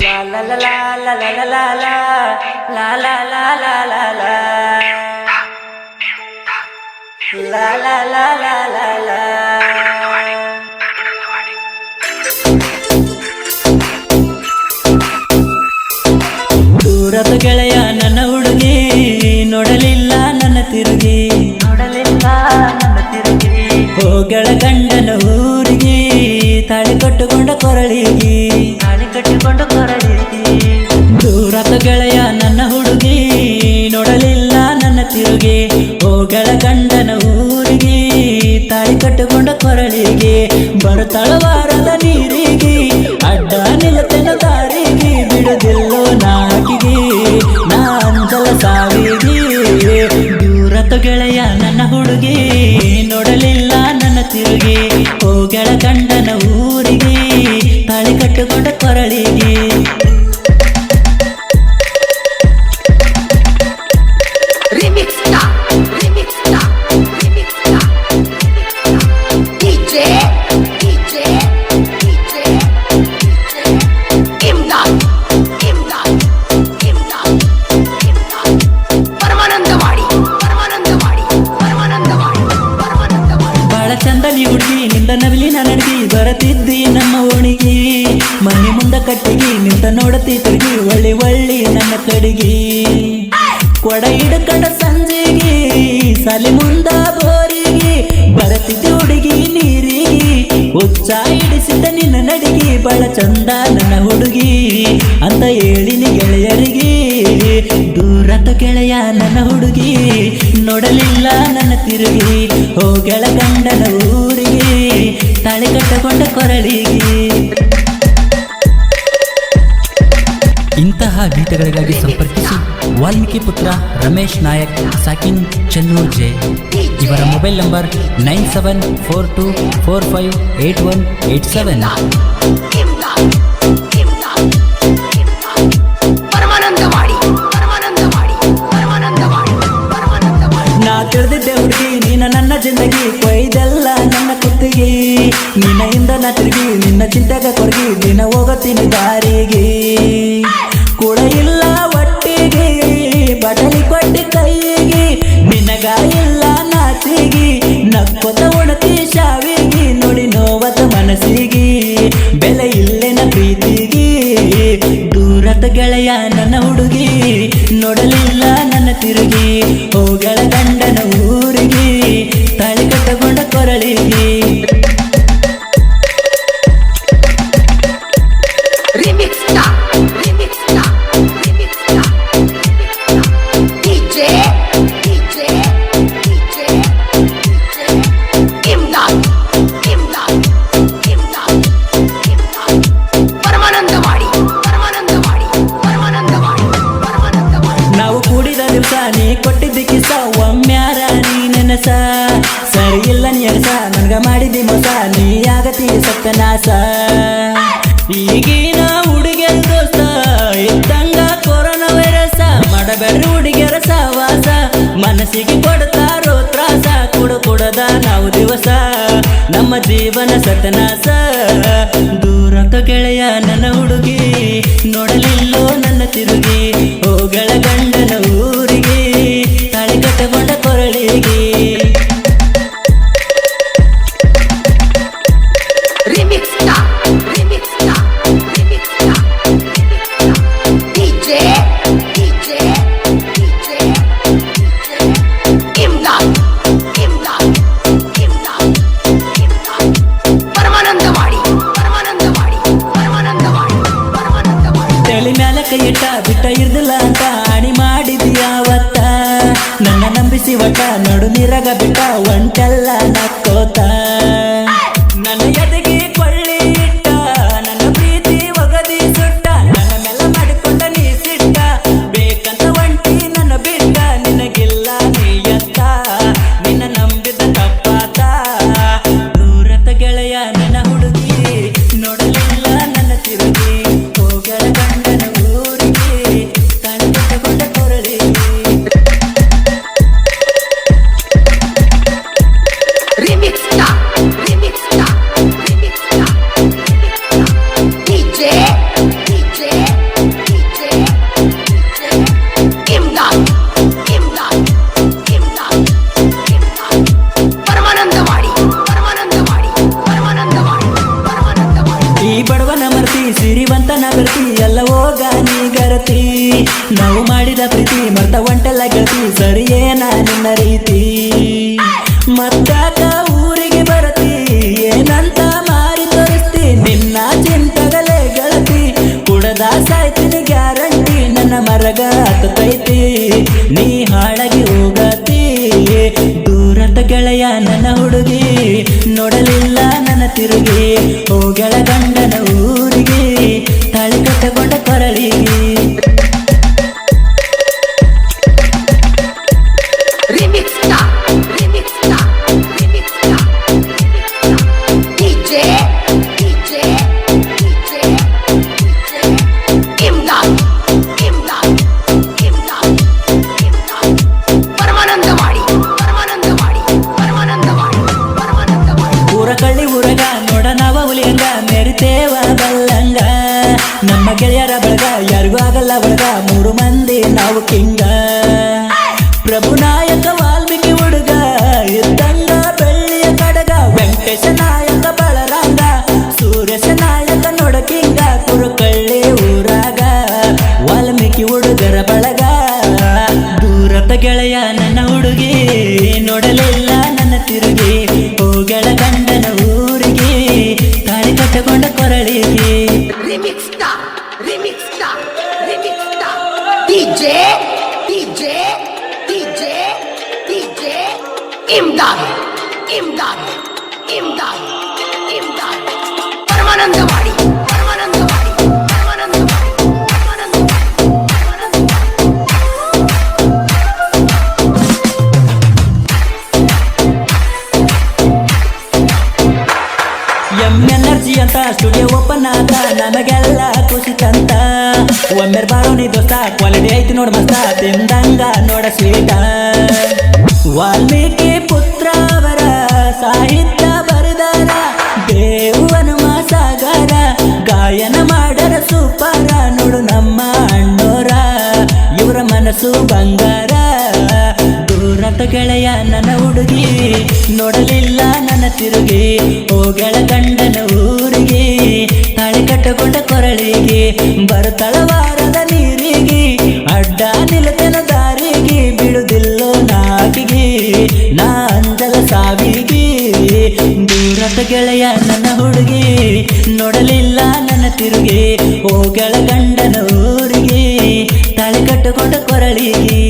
La la la la la la la la la la la la la la la La la la la la la ದೂರದ ಗೆಳೆಯ ನನ್ನ ಹುಡುಗಿ, ನೋಡಲಿಲ್ಲ ನನ್ನ ತಿರುಗಿ. ನೋಡಲಿಲ್ಲ ನನ್ನ ತಿರುಗಿ ಹೋಗಳ ಗಂಡನ ಊರಿಗೆ, ತಾಳಿ ಕಟ್ಟುಕೊಂಡ ಕೊರಳಿಗಿ. ತಾಳಿ ಕಟ್ಟಿಕೊಂಡ ಕೊರಳಿಗಿ ದೂರದ ಗೆಳೆಯ ನನ್ನ ಹುಡುಗಿ, ನೋಡಲಿಲ್ಲ ನನ್ನ ತಿರುಗಿ. ಹೋಗಳ ಗಂಡನ ಊರಿಗೆ, ತಾಳಿ ಕಟ್ಟುಕೊಂಡ ಕೊರಳಿಗೆ. ಬರುತ್ತಳವಾರದ ನೀರಿಗೆ, ಅಡ್ಡ ನಿಲ್ಲತೆನ ದಾರಿಗೆ. ಬಿಡದಿಲ್ಲೋ ನಾಕಿಗೆ, ನಾ ಅಂಜಲ ಸಾವಿಗೆ. ದೂರತ ಗೆಳೆಯ ನನ್ನ ಹುಡುಗಿ, ನೋಡಲಿಲ್ಲ ನನ್ನ ತಿರುಗಿ. ಹೋಗಳ ಗಂಡನ ಊರಿಗೆ ಕಟ್ಟುಕೊಂಡ ಕೊರಳಿಗೆ. ಮನೆ ಮುಂದ ಕಟ್ಟಿಗಿ ನಿಂತ ನೋಡತಿ ತಿರುಗಿ, ಒಳ್ಳಿ ಒಳ್ಳಿ ನನ್ನ ಕಡಿಗಿ. ಕೊಡ ಹಿಡ್ಕಂಡ ಸಂಜೆಗೆ, ಸಲಿ ಮುಂದ ಬೋರಿಗೆ ಬರತಿದ್ದೆ ಹುಡುಗಿ ನೀರಿ ಉಚ್ಚ ಹಿಡಿಸಿದ ನಿನ್ನ ನಡಿಗೆ, ಬಳ ಚಂದ ನನ್ನ ಹುಡುಗಿ. ಅಂತ ಹೇಳಿನಿ ಗೆಳೆಯರಿಗೆ ದೂರತ ಗೆಳೆಯ ನನ್ನ ಹುಡುಗಿ, ನೋಡಲಿಲ್ಲ ನನ್ನ ತಿರುಗಿ ಹೋಗಳ ಗಂಡನ ಊರಿಗೆ, ತಾಳಿ ಕಟ್ಟಕೊಂಡ ಕೊರಳಿಗೆ. ಇಂತಹ ಸಂಪರ್ಕಿಸಿ. ವಾಲ್ಮೀಕಿ ಪುತ್ರ ರಮೇಶ್ ನಾಯಕ್, ಸಾಕಿನ್ ಚೆನ್ನೂರ್ ಜೆ. ಇವರ mobile number nine seven four two four five eight one eight seven. ನಾ ತಿಳಿದಿದ್ದೆ ಹುಡುಗಿ, ನೀನ ನನ್ನ ಜಿಂದಗಿ ಕೊಯ್ದೆಲ್ಲ ನನ್ನ ಕುತ್ತಿಗೆ. ನಿನ್ನ ಹಿಂದ ನಾ ತಿರುಗಿ, ನಿನ್ನ ಚಿಂತೆಗೆ ಕೊರಗಿ ದಿನ ಹೋಗತ್ತೀನಿ ದಾರಿಗೆ ಪ್ರೀತಿಗೆ ದೂರದ ಗೆಳೆಯ ನನ್ನ ಹುಡುಗಿ ನೋಡಲಿಲ್ಲ ನನ್ನ ತಿರುಗಿ ಹೋಗಳ ಗಂಡನ ಊರಿಗೆ ತಾಳಿ ಕಟ್ಟಕೊಂಡ ಕೊರಳಿಗೆ. ನೆನಸ ಸರಿ ಇಲ್ಲ ನೀ ಎನಸ ನನ್ಗ ಮಾಡಿದಿ ಮೋಸ. ನೀ ಆಗತಿ ಸತ್ಯನಾಸ ಈಗಿನ ಹುಡುಗಿಯರ ದೋಸ್ತ, ಇದ್ದಂಗ ಕೊರೋನಾ ವೈರಸ. ಮಾಡಬೇಡ್ರಿ ಹುಡುಗಿಯರ ಸವಾಸ ಮನಸ್ಸಿಗೆ ಕೊಡ್ತಾರೋ ತ್ರಾಸ. ಕೊಡು ಕೊಡದ ನಾವು ದಿವಸ. ನಮ್ಮ ಜೀವನ ಸತ್ಯನಾಸ ದೂರಕ್ಕ ಗೆಳೆಯ ನನ್ನ ಹುಡುಗಿ. ನೋಡಲಿಲ್ಲೋ ನನ್ನ ತಿರುಗಿ. ಇಟ್ಟ ಬಿಟ್ಟ ಇರ್ದಿಲ್ಲ ಅಂತ ಅಣಿ ಮಾಡಿದ್ಯಾವತ್ತ ನನ್ನ ನಂಬಿಸಿ ಒಟ್ಟ ನಡು ನೀರಾಗ ಬಿಟ್ಟ ಒಂಟೆಲ್ಲ ನಕ್ಕೋತ ಗರತಿ ನಾವು ಮಾಡಿದ ಪ್ರೀತಿ, ಮರ್ತ ಒಂಟೆಲ್ಲ ಗೆಳತಿ. ಸರಿಯೇನ ನಿನ್ನ ರೀತಿ. ಮತ್ತ ಊರಿಗೆ ಬರತಿ. ಏನಂತ ಮಾರಿ ತೋರಿಸ್ತಿ. ನಿನ್ನ ಚಿಂತಗಲೇ ಗೆಳತಿ. ಕುಡದ ಸಾಯ್ತೀನಿ ಗ್ಯಾರಂಟಿ. ನನ್ನ ಮರಗ ಹತ್ತೈತಿ ನೀ ಹಾಳಾಗಿ ಹೋಗತಿ. ದೂರದ ಗೆಳೆಯ ನನ್ನ ಹುಡುಗಿ. ನೋಡಲಿಲ್ಲ ನನ್ನ ತಿರುಗಿ. ಗಂಡನ ಕಿಂಗ. ಪ್ರಭು ನಾಯಕ ವಾಲ್ಮೀಕಿ ಹುಡುಗ ಇದ್ದಂಗ ಬೆಳ್ಳಿಯ ಕಡಗ, ವೆಂಕಟೇಶ ನಾಯಕ ಬಳರಂಗ ಸೂರ್ಯಶ ನಾಯಕ ನೋಡಕಿಂಗ, ಕುರುಕಳ್ಳಿ ಊರಾಗ, ವಾಲ್ಮೀಕಿ ಹುಡುಗರ ಬಳಗ ದೂರದ ಗೆಳೆಯ DJ, DJ, DJ, DJ. Imdad, Imdad, Imdad, Imdad. Paramanandawadi Paramanandawadi Paramanandawadi Paramanandawadi Paramanandawadi M Energy ಅಂತ ಸ್ಟುಡಿಯೋ ಓಪನ್ ಆತ ನಮಗೆಲ್ಲ ದೋಸ್ತ ಕ್ವಾಲಿಟಿ ಐತಿ ನೋಡ ಮಸ್ತ. ತಿಂದಂಗ ನೋಡ ಸ್ವೀಟ ವಾಲ್ಮೀಕಿ ಪುತ್ರ ಅವರ ಸಾಹಿತ್ಯ ಬರೆದಾರ, ದೇವನ ಮಾಸಾಗಾರ ಸಾಗರ ಗಾಯನ ಮಾಡರ ಸೂಪರ. ನೋಡು ನಮ್ಮ ಅಣ್ಣೋರ, ಇವರ ಮನಸ್ಸು ಬಂಗಾರ. ದೂರತ ಗೆಳೆಯ ನನ್ನ ಹುಡುಗಿ, ನೋಡಲಿಲ್ಲ ನನ್ನ ತಿರುಗಿ. ಹೋಗಳ ಗಂಡನ ಊರಿಗೆ, ತಾಳಿ ಕಟ್ಟಕೊಂಡ ಕೊರಳಿಗೆ. ಬರುತ್ತಳವಾರದ ಅಡ್ಡ ನಿಲತನ ದಾರಿಗೆ ಬಿಡುದಿಲ್ಲೋ ನಾಕಿಗೆ ನಾ ಅಂದಲ ಸಾವಿಗೆ. ದೂರದ ಗೆಳೆಯ ನನ್ನ ಹುಡುಗಿ, ನೋಡಲಿಲ್ಲ ನನ್ನ ತಿರುಗಿ ಗೆಳ ಗಂಡನ ಊರಿಗೆ. ತಲೆ ಕಟ್ಟುಕೊಂಡ ಕೊರಳಿಗೆ.